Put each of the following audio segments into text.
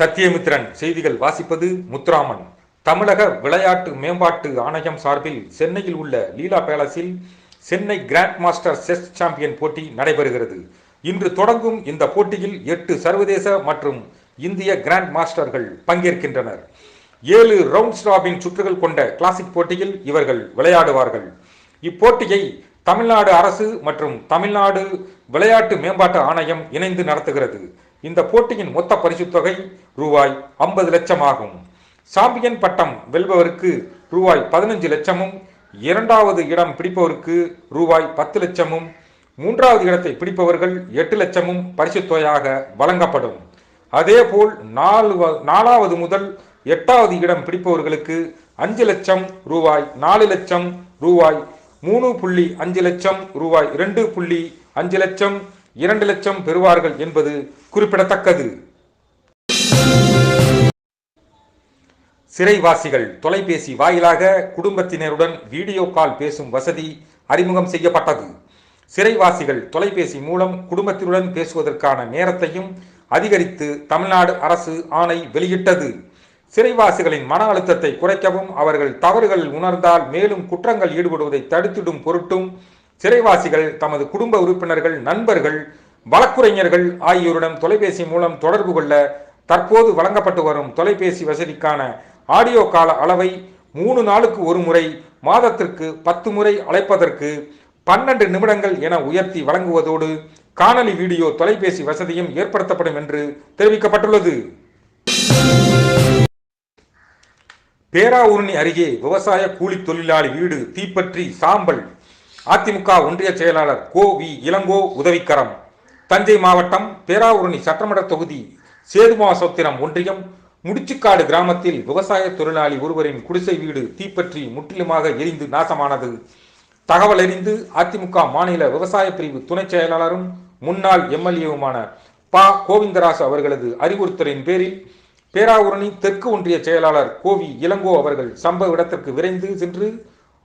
சத்தியமித்ரன் செய்திகள் வாசிப்பது முத்துராமன். தமிழக விளையாட்டு மேம்பாட்டு ஆணையம் சார்பில் சென்னையில் உள்ள Leela பேலஸில் Chennai grand master chess champion போட்டி நடைபெறுகிறது. இன்று தொடங்கும் இந்த போட்டியில் எட்டு சர்வதேச மற்றும் இந்திய கிராண்ட் மாஸ்டர்கள் பங்கேற்கின்றனர். ஏழு ரவுண்ட்ஸ் ராபின் சுற்றுகள் கொண்ட கிளாசிக் போட்டியில் இவர்கள் விளையாடுவார்கள். இப்போட்டியை தமிழ்நாடு அரசு மற்றும் தமிழ்நாடு விளையாட்டு மேம்பாட்டு ஆணையம் இணைந்து நடத்துகிறது. இந்த போட்டியின் மொத்த பரிசு தொகை ரூபாய் ஐம்பது லட்சம் ஆகும் சாம்பியன் பட்டம் வெல்பவருக்கு ரூபாய் பதினஞ்சு லட்சமும் இரண்டாவது இடம் பிடிப்பவருக்கு ரூபாய் பத்து லட்சமும் மூன்றாவது இடத்தை பிடிப்பவர்கள் எட்டு லட்சமும் பரிசு தொகையாக வழங்கப்படும். அதேபோல் நாலு நாலாவது முதல் எட்டாவது இடம் பிடிப்பவர்களுக்கு அஞ்சு லட்சம் ரூபாய் நாலு லட்சம் ரூபாய் மூணு புள்ளி அஞ்சு லட்சம் ரூபாய் இரண்டு புள்ளி அஞ்சு லட்சம் இரண்டு லட்சம் பெறுவார்கள் என்பது குறிப்பிடத்தக்கது. சிறைவாசிகள் தொலைபேசி வாயிலாக குடும்பத்தினருடன் வீடியோ கால் பேசும் வசதி அறிமுகம் செய்யப்பட்டது. சிறைவாசிகள் தொலைபேசி மூலம் குடும்பத்தினுடன் பேசுவதற்கான நேரத்தையும் அதிகரித்து தமிழ்நாடு அரசு ஆணை வெளியிட்டது. சிறைவாசிகளின் மன அழுத்தத்தை குறைக்கவும் அவர்கள் தவறுகள் உணர்ந்தால் மேலும் குற்றங்கள் ஈடுபடுவதை தடுத்திடும் பொருட்டும் சிறைவாசிகள் தமது குடும்ப உறுப்பினர்கள் நண்பர்கள் வழக்குரைஞர்கள் ஆகியோரிடம் தொலைபேசி மூலம் தொடர்பு கொள்ள தற்போது வழங்கப்பட்டு வரும் தொலைபேசி வசதிக்கான ஆடியோ கால அளவை மூணு நாளுக்கு ஒரு முறை மாதத்திற்கு பத்து முறை அழைப்பதற்கு பன்னெண்டு நிமிடங்கள் என உயர்த்தி வழங்குவதோடு காணொலி வீடியோ தொலைபேசி வசதியும் ஏற்படுத்தப்படும் என்று தெரிவிக்கப்பட்டுள்ளது. பேராவூரணி அருகே விவசாய கூலி தொழிலாளி வீடு தீப்பற்றி சாம்பல் அதிமுக ஒன்றிய செயலாளர் கோ வி இளங்கோ உதவிக்கரம். தஞ்சை மாவட்டம் பேராவூரணி சட்டமன்ற தொகுதி சேதுமாசோத்திரம் ஒன்றியம் முடிச்சுக்காடு கிராமத்தில் விவசாய தொழிலாளி ஒருவரின் குடிசை வீடு தீப்பற்றி முற்றிலுமாக எரிந்து நாசமானது. தகவல் அறிந்து அதிமுக மாநில விவசாய பிரிவு துணை செயலாளரும் முன்னாள் எம்எல்ஏவுமான ப. கோவிந்தராசு அவர்களது அறிவுறுத்தலின் பேரில் பேராவூரணி தெற்கு ஒன்றிய செயலாளர் கோவி இளங்கோ அவர்கள் சம்பவ இடத்திற்கு விரைந்து சென்று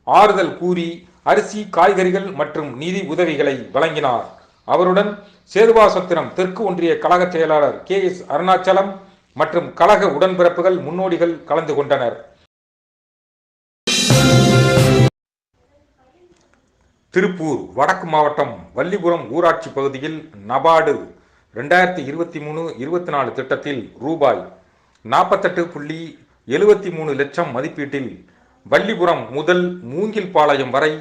ஆறுதல் கூறி அரிசி காய்கறிகள் மற்றும் நிதி உதவிகளை வழங்கினார். அவருடன் சேதுவாசத்திரம் தெற்கு ஒன்றிய கழக செயலாளர் கே எஸ் அருணாச்சலம் மற்றும் கழக உடன்பிறப்புகள் முன்னோடிகள் கலந்து கொண்டனர். திருப்பூர் வடக்கு மாவட்டம் வள்ளிபுரம் ஊராட்சி பகுதியில் நபார்டு ரெண்டாயிரத்தி இருபத்தி மூணு இருபத்தி நாலு திட்டத்தில் ரூபாய் நாற்பத்தெட்டு புள்ளி எழுபத்தி மூணு லட்சம் மதிப்பீட்டில் வள்ளிபுரம் முதல் மூங்கில்பாளையம் வரை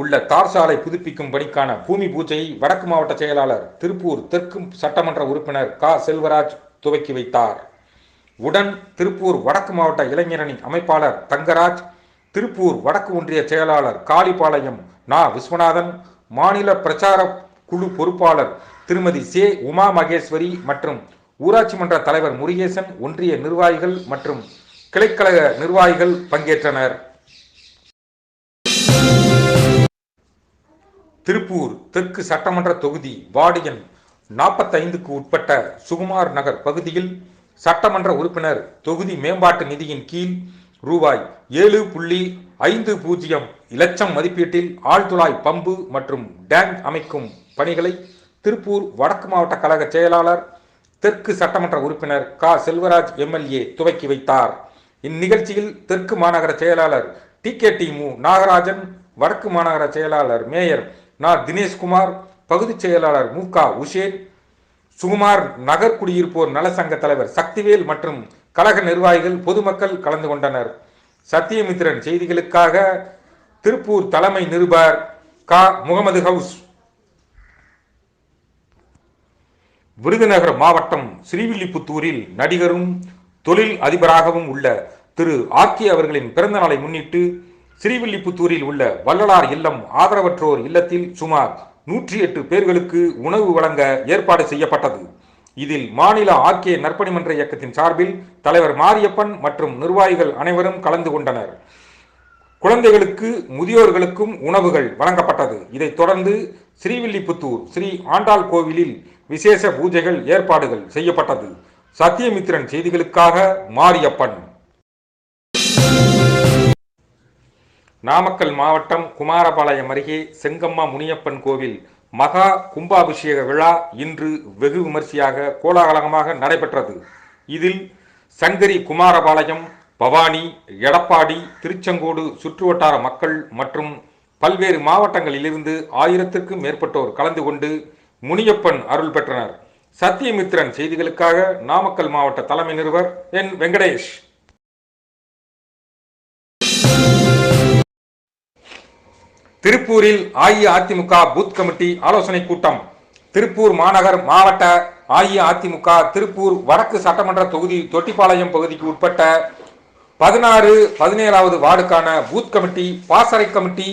உள்ள தார் சாலை புதுப்பிக்கும் பணிக்கான பூமி பூஜையை வடக்கு மாவட்ட செயலாளர் திருப்பூர் தெற்கு சட்டமன்ற உறுப்பினர் கா. செல்வராஜ் துவக்கி வைத்தார். உடன் திருப்பூர் வடக்கு மாவட்ட இளைஞரணி அமைப்பாளர் தங்கராஜ் திருப்பூர் வடக்கு ஒன்றிய செயலாளர் காளிபாளையம் நா. விஸ்வநாதன் மாநில பிரச்சார குழு பொறுப்பாளர் திருமதி சே. உமா மகேஸ்வரி மற்றும் ஊராட்சி மன்ற தலைவர் முருகேசன் ஒன்றிய நிர்வாகிகள் மற்றும் கிளைக்கழக நிர்வாகிகள் பங்கேற்றனர். திருப்பூர் தெற்கு சட்டமன்ற தொகுதி வார்டு எண் நாற்பத்தைந்துக்கு உட்பட்ட சுகுமார் நகர் பகுதியில் சட்டமன்ற உறுப்பினர் தொகுதி மேம்பாட்டு நிதியின் கீழ் ரூபாய் ஏழு புள்ளி ஐந்து பூஜ்ஜியம் லட்சம் மதிப்பீட்டில் ஆழ்துளாய் பம்பு மற்றும் டேங்க் அமைக்கும் பணிகளை திருப்பூர் வடக்கு மாவட்ட கழக செயலாளர் தெற்கு சட்டமன்ற உறுப்பினர் க. செல்வராஜ் எம்எல்ஏ துவக்கி வைத்தார். இந்நிகழ்ச்சியில் தெற்கு மாநகர செயலாளர் டி. கே. டி. மு. நாகராஜன் வடக்கு மாநகர செயலாளர் மேயர் நா தினேஷ்குமார் பகுதி செயலாளர் மு க உஷேன் சுகுமார் நகர் குடியிருப்போர் நலசங்க தலைவர் சக்திவேல் மற்றும் கழக நிர்வாகிகள் பொதுமக்கள் கலந்து கொண்டனர். சத்தியமித்திரன் செய்திகளுக்காக திருப்பூர் தலைமை நிருபர் க. முகமது ஹவுஸ். விருதுநகர் மாவட்டம் ஸ்ரீவில்லிபுத்தூரில் நடிகரும் தொழில் அதிபராகவும் உள்ள திரு. ஆர்கே அவர்களின் பிறந்த நாளை முன்னிட்டு ஸ்ரீவில்லிபுத்தூரில் உள்ள வள்ளலார் இல்லம் ஆதரவற்றோர் இல்லத்தில் சுமார் நூற்றி எட்டு பேர்களுக்கு உணவு வழங்க ஏற்பாடு செய்யப்பட்டது. இதில் மாநில ஆர்கே நற்பணி மன்ற இயக்கத்தின் சார்பில் தலைவர் மாரியப்பன் மற்றும் நிர்வாகிகள் அனைவரும் கலந்து கொண்டனர். குழந்தைகளுக்கு முதியோர்களுக்கும் உணவுகள் வழங்கப்பட்டது. இதைத் தொடர்ந்து ஸ்ரீவில்லிபுத்தூர் ஸ்ரீ ஆண்டாள் கோவிலில் விசேஷ பூஜைகள் ஏற்பாடுகள் செய்யப்பட்டது. சத்தியமித்திரன் செய்திகளுக்காக மாரியப்பன். நாமக்கல் மாவட்டம் குமாரபாளையம் அருகே செங்கம்மா முனியப்பன் கோவில் மகா கும்பாபிஷேக விழா இன்று வெகு விமர்சையாக கோலாகலமாக நடைபெற்றது. இதில் சங்கரி குமாரபாளையம் பவானி எடப்பாடி திருச்செங்கோடு சுற்றுவட்டார மக்கள் மற்றும் பல்வேறு மாவட்டங்களிலிருந்து ஆயிரத்திற்கும் மேற்பட்டோர் கலந்து கொண்டு முனியப்பன் அருள் பெற்றனர். சத்தியமித்ரன் செய்திகளுக்காக நாமக்கல் மாவட்ட தலைமை நிறுவர் என் வெங்கடேஷ். திருப்பூரில் அஇஅதிமுக பூத் கமிட்டி ஆலோசனை கூட்டம். திருப்பூர் மாநகர் மாவட்ட அஇஅதிமுக திருப்பூர் வடக்கு சட்டமன்ற தொகுதி தொட்டிப்பாளையம் பகுதிக்கு உட்பட்ட பதினாறு பதினேழாவது வார்டுக்கான பூத் கமிட்டி பாசறை கமிட்டி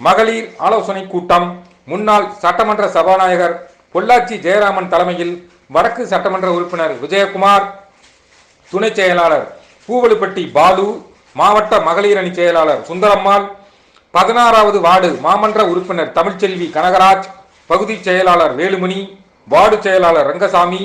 மகளிர் ஆலோசனை கூட்டம். முன்னாள் சட்டமன்ற சபாநாயகர் பொள்ளாச்சி ஜெயராமன் தலைமையில் வடக்கு சட்டமன்ற உறுப்பினர் விஜயகுமார் துணை செயலாளர் பூவலுப்பட்டி பாலு மாவட்ட மகளிர் அணி செயலாளர் சுந்தரம்மாள் பதினாறாவது வார்டு மாமன்ற உறுப்பினர் தமிழ்ச்செல்வி கனகராஜ் பகுதி செயலாளர் வேலுமணி வார்டு செயலாளர் ரங்கசாமி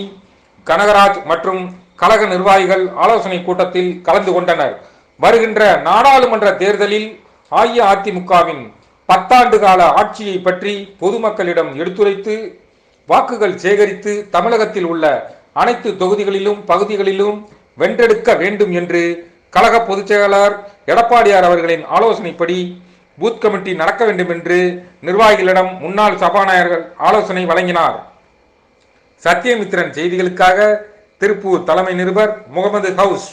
கனகராஜ் மற்றும் கழக நிர்வாகிகள் ஆலோசனை கூட்டத்தில் கலந்து கொண்டனர். வருகின்ற நாடாளுமன்ற தேர்தலில் அஇஅதிமுகவின் பத்தாண்டு கால ஆட்சியை பற்றி பொதுமக்களிடம் எடுத்துரைத்து வாக்குகள் சேகரித்து தமிழகத்தில் உள்ள அனைத்து தொகுதிகளிலும் பகுதிகளிலும் வென்றெடுக்க வேண்டும் என்று கழக பொதுச் செயலாளர் எடப்பாடியார் அவர்களின் ஆலோசனைப்படி பூத் கமிட்டி நடக்க வேண்டும் என்று நிர்வாகிகளிடம் முன்னாள் சபாநாயகர்கள் ஆலோசனை வழங்கினார். சத்யமித்ரன் செய்திகளுக்காக திருப்பூர் தலைமை நிருபர் முகமது ஹவுஸ்